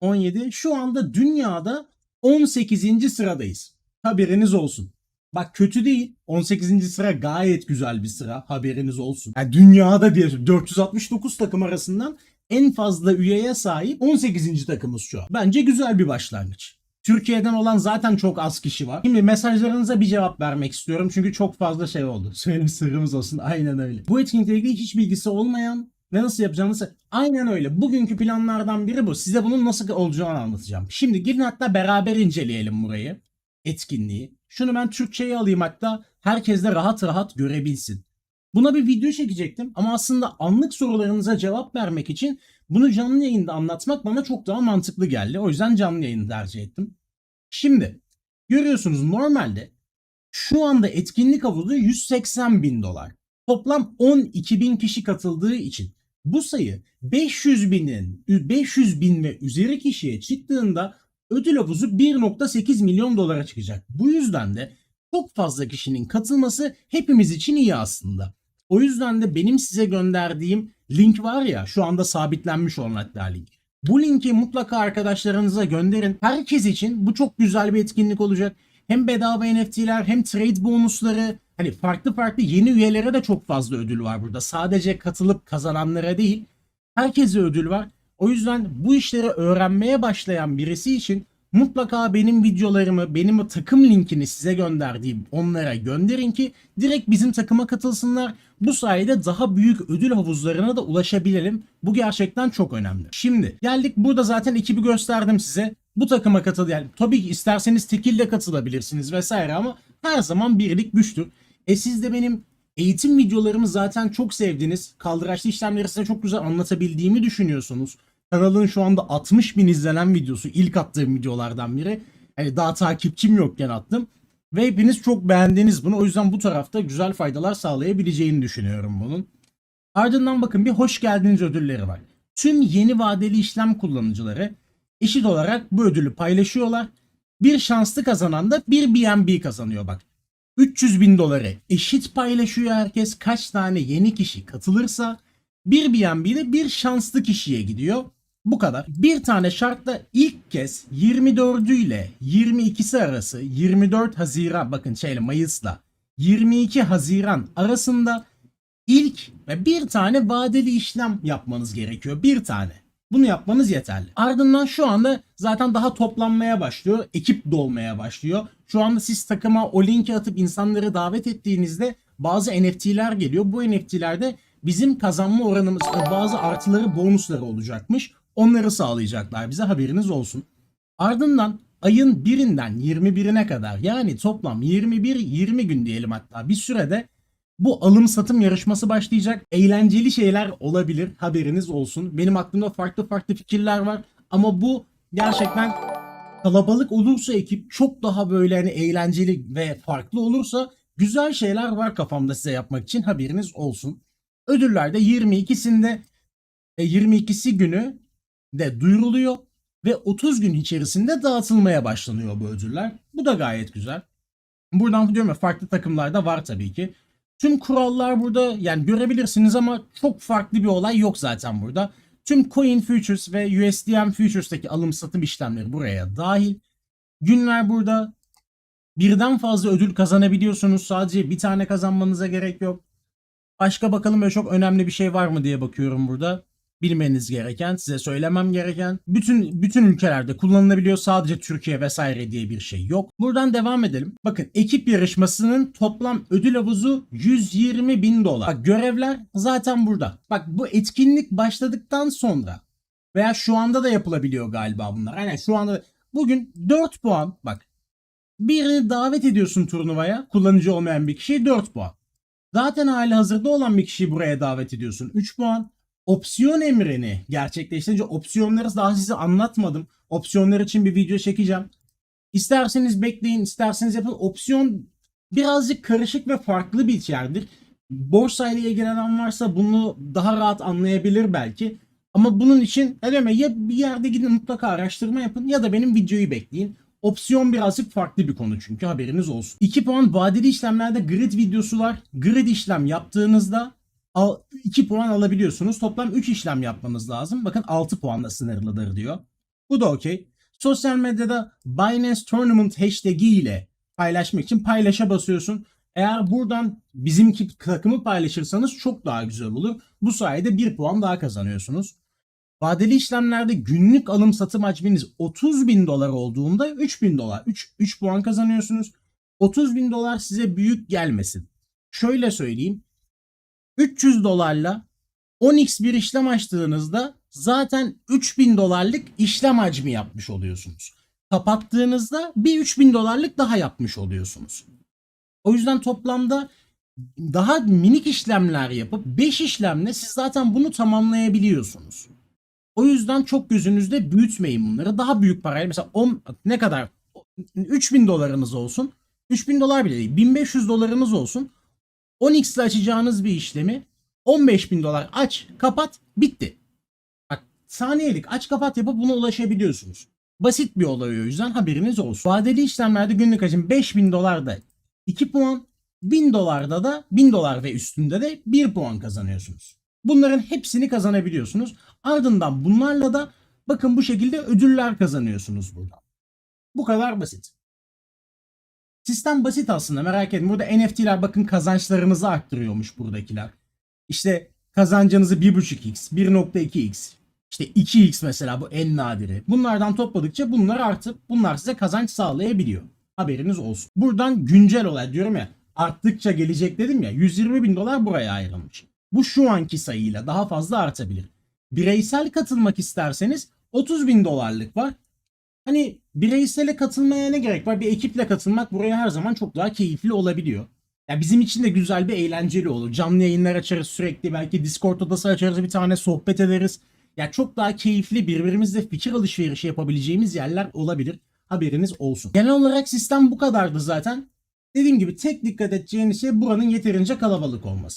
17. Şu anda dünyada 18. sıradayız. Haberiniz olsun. Bak kötü değil. 18. sıra gayet güzel bir sıra. Haberiniz olsun. Yani dünyada diye 469 takım arasından en fazla üyeye sahip 18. takımız şu an. Bence güzel bir başlangıç. Türkiye'den olan zaten çok az kişi var. Şimdi mesajlarınıza bir cevap vermek istiyorum. Çünkü çok fazla şey oldu. Söyle sırrımız olsun. Aynen öyle. Bu etkinlikle ilgili hiç bilgisi olmayan ve nasıl yapacağınızı aynen öyle. Bugünkü planlardan biri bu. Size bunun nasıl olacağını anlatacağım. Şimdi gelin hatta beraber inceleyelim burayı. Etkinliği. Şunu ben Türkçe'ye alayım hatta herkes de rahat rahat görebilsin. Buna bir video çekecektim ama aslında anlık sorularınıza cevap vermek için bunu canlı yayında anlatmak bana çok daha mantıklı geldi. O yüzden canlı yayını tercih ettim. Şimdi görüyorsunuz normalde şu anda etkinlik havuzu 180 bin dolar. Toplam 12 bin kişi katıldığı için bu sayı 500 binin 500 bin ve üzeri kişiye çıktığında ödül havuzu 1.8 milyon dolara çıkacak. Bu yüzden de çok fazla kişinin katılması hepimiz için iyi aslında. O yüzden de benim size gönderdiğim link var ya şu anda sabitlenmiş olan hatta link. Bu linki mutlaka arkadaşlarınıza gönderin. Herkes için bu çok güzel bir etkinlik olacak. Hem bedava NFT'ler hem trade bonusları hani farklı farklı yeni üyelere de çok fazla ödül var burada. Sadece katılıp kazananlara değil herkese ödül var. O yüzden bu işleri öğrenmeye başlayan birisi için mutlaka benim videolarımı, benim o takım linkini size gönderdiğim onlara gönderin ki direkt bizim takıma katılsınlar. Bu sayede daha büyük ödül havuzlarına da ulaşabilelim. Bu gerçekten çok önemli. Şimdi geldik burada zaten ekibi gösterdim size. Bu takıma katıl yani tabii ki isterseniz tekil de katılabilirsiniz vesaire ama her zaman birlik güçtür. E siz de benim eğitim videolarımı zaten çok sevdiniz. Kaldıraçlı işlemleri size çok güzel anlatabildiğimi düşünüyorsunuz. Kanalın şu anda 60 bin izlenen videosu. ilk attığım videolardan biri. Yani daha takipçim yokken attım. Ve hepiniz çok beğendiniz bunu. O yüzden bu tarafta güzel faydalar sağlayabileceğini düşünüyorum bunun. Ardından bakın bir hoş geldiniz ödülleri var. Tüm yeni vadeli işlem kullanıcıları eşit olarak bu ödülü paylaşıyorlar. Bir şanslı kazanan da bir BNB kazanıyor bak. 300 bin doları eşit paylaşıyor herkes. Kaç tane yeni kişi katılırsa bir BNB'de bir şanslı kişiye gidiyor. Bu kadar. Bir tane şartla ilk kez 24'ü ile 22'si arası 24 Haziran bakın şeyle Mayıs'la 22 Haziran arasında ilk ve bir tane vadeli işlem yapmanız gerekiyor. Bir tane. Bunu yapmanız yeterli. Ardından şu anda zaten daha toplanmaya başlıyor. Ekip dolmaya başlıyor. Şu anda siz takıma o linki atıp insanları davet ettiğinizde bazı NFT'ler geliyor. Bu NFT'lerde bizim kazanma oranımız bazı artıları bonusları olacakmış. Onları sağlayacaklar bize haberiniz olsun. Ardından ayın 1'inden 21'ine kadar yani toplam 21-20 gün diyelim hatta bir sürede bu alım satım yarışması başlayacak. Eğlenceli şeyler olabilir haberiniz olsun. Benim aklımda farklı farklı fikirler var ama bu gerçekten kalabalık olursa ekip çok daha böyle hani eğlenceli ve farklı olursa güzel şeyler var kafamda size yapmak için haberiniz olsun. Ödüller de 22'sinde e, 22'si günü de duyuruluyor ve 30 gün içerisinde dağıtılmaya başlanıyor bu ödüller. Bu da gayet güzel. Buradan diyorum ya farklı takımlarda var tabii ki. Tüm kurallar burada yani görebilirsiniz ama çok farklı bir olay yok zaten burada. Tüm Coin Futures ve USDM Futures'taki alım satım işlemleri buraya dahil. Günler burada. Birden fazla ödül kazanabiliyorsunuz. Sadece bir tane kazanmanıza gerek yok. Başka bakalım böyle çok önemli bir şey var mı diye bakıyorum burada. Bilmeniz gereken, size söylemem gereken. Bütün bütün ülkelerde kullanılabiliyor. Sadece Türkiye vesaire diye bir şey yok. Buradan devam edelim. Bakın ekip yarışmasının toplam ödül havuzu 120 bin dolar. Bak görevler zaten burada. Bak bu etkinlik başladıktan sonra veya şu anda da yapılabiliyor galiba bunlar. Aynen şu anda bugün 4 puan bak birini davet ediyorsun turnuvaya kullanıcı olmayan bir kişiye 4 puan. Zaten hali hazırda olan bir kişiyi buraya davet ediyorsun 3 puan. Opsiyon emrini gerçekleştirince opsiyonları daha size anlatmadım. Opsiyonlar için bir video çekeceğim. İsterseniz bekleyin, isterseniz yapın. Opsiyon birazcık karışık ve farklı bir yerdir. Borsayla ilgilenen varsa bunu daha rahat anlayabilir belki. Ama bunun için ne demek ya bir yerde gidin mutlaka araştırma yapın ya da benim videoyu bekleyin. Opsiyon birazcık farklı bir konu çünkü haberiniz olsun. 2 puan vadeli işlemlerde grid videosu var. Grid işlem yaptığınızda 2 puan alabiliyorsunuz. Toplam 3 işlem yapmanız lazım. Bakın 6 puanla sınırlıdır diyor. Bu da okey. Sosyal medyada Binance Tournament hashtag ile paylaşmak için paylaşa basıyorsun. Eğer buradan bizimki takımı paylaşırsanız çok daha güzel olur. Bu sayede 1 puan daha kazanıyorsunuz. Vadeli işlemlerde günlük alım satım hacminiz 30 bin dolar olduğunda 3 bin dolar 3, 3 puan kazanıyorsunuz. 30 bin dolar size büyük gelmesin. Şöyle söyleyeyim. 300 dolarla 10x bir işlem açtığınızda zaten 3000 dolarlık işlem hacmi yapmış oluyorsunuz. Kapattığınızda bir 3000 dolarlık daha yapmış oluyorsunuz. O yüzden toplamda daha minik işlemler yapıp 5 işlemle siz zaten bunu tamamlayabiliyorsunuz. O yüzden çok gözünüzde büyütmeyin bunları. Daha büyük parayla mesela 10 ne kadar 3000 dolarınız olsun. 3000 dolar bile değil. 1500 dolarınız olsun. 10x ile açacağınız bir işlemi 15 bin dolar aç, kapat, bitti. Bak saniyelik aç kapat yapıp buna ulaşabiliyorsunuz. Basit bir olay o yüzden haberiniz olsun. Vadeli işlemlerde günlük hacim 5000 dolarda 2 puan, 1000 dolarda da 1000 dolar ve üstünde de 1 puan kazanıyorsunuz. Bunların hepsini kazanabiliyorsunuz. Ardından bunlarla da bakın bu şekilde ödüller kazanıyorsunuz buradan. Bu kadar basit. Sistem basit aslında merak etmeyin. Burada NFT'ler bakın kazançlarınızı arttırıyormuş buradakiler. İşte kazancınızı 1.5x, 1.2x, işte 2x mesela bu en nadiri. Bunlardan topladıkça bunlar artıp bunlar size kazanç sağlayabiliyor. Haberiniz olsun. Buradan güncel olay diyorum ya arttıkça gelecek dedim ya 120 bin dolar buraya ayrılmış. Bu şu anki sayıyla daha fazla artabilir. Bireysel katılmak isterseniz 30 bin dolarlık var. Hani bireysele katılmaya ne gerek var? Bir ekiple katılmak buraya her zaman çok daha keyifli olabiliyor. Ya bizim için de güzel bir eğlenceli olur. Canlı yayınlar açarız sürekli. Belki Discord odası açarız bir tane sohbet ederiz. Ya çok daha keyifli birbirimizle fikir alışverişi yapabileceğimiz yerler olabilir. Haberiniz olsun. Genel olarak sistem bu kadardı zaten. Dediğim gibi tek dikkat edeceğiniz şey buranın yeterince kalabalık olması.